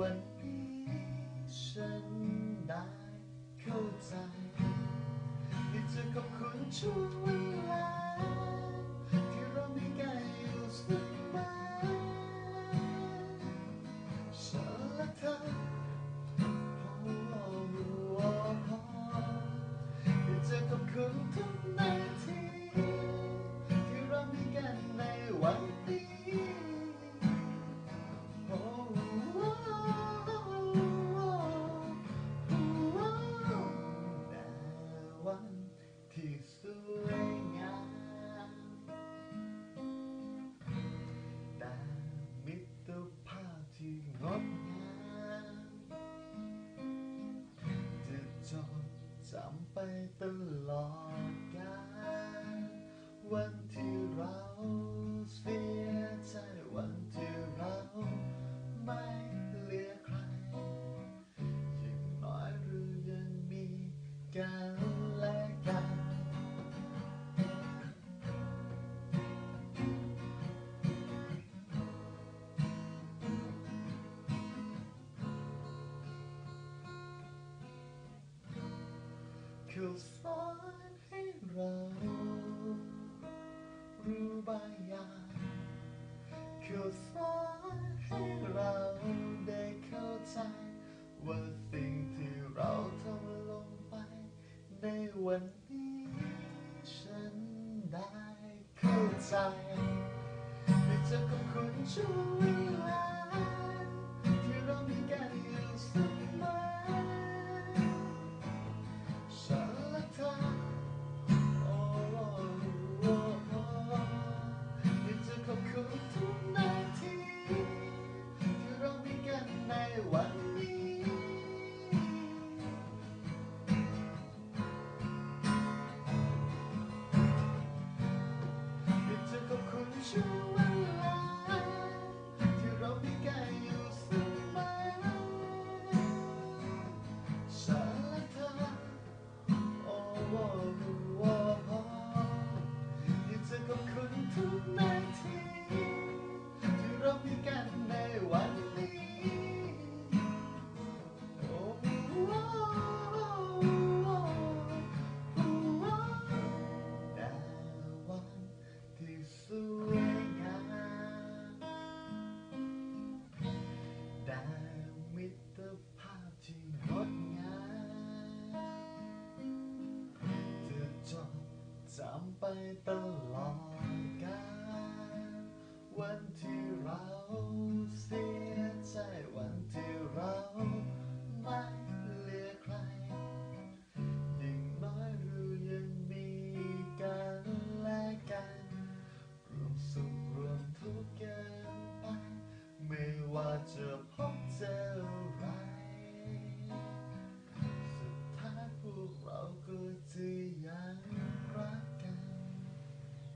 one. ันที่สวยงามแต่มิตรภาพที่งดงามจะจดจำไปตลอดกาลวันที่ คือสอนให้เรา รู้บางอย่างคือสอนให้เราได้เข้าใจ ว่าสิ่งที่เราทำลงไป ในวันนี้ฉันได้เข้าใจในเธอก็คุณช่วยลา 拜登。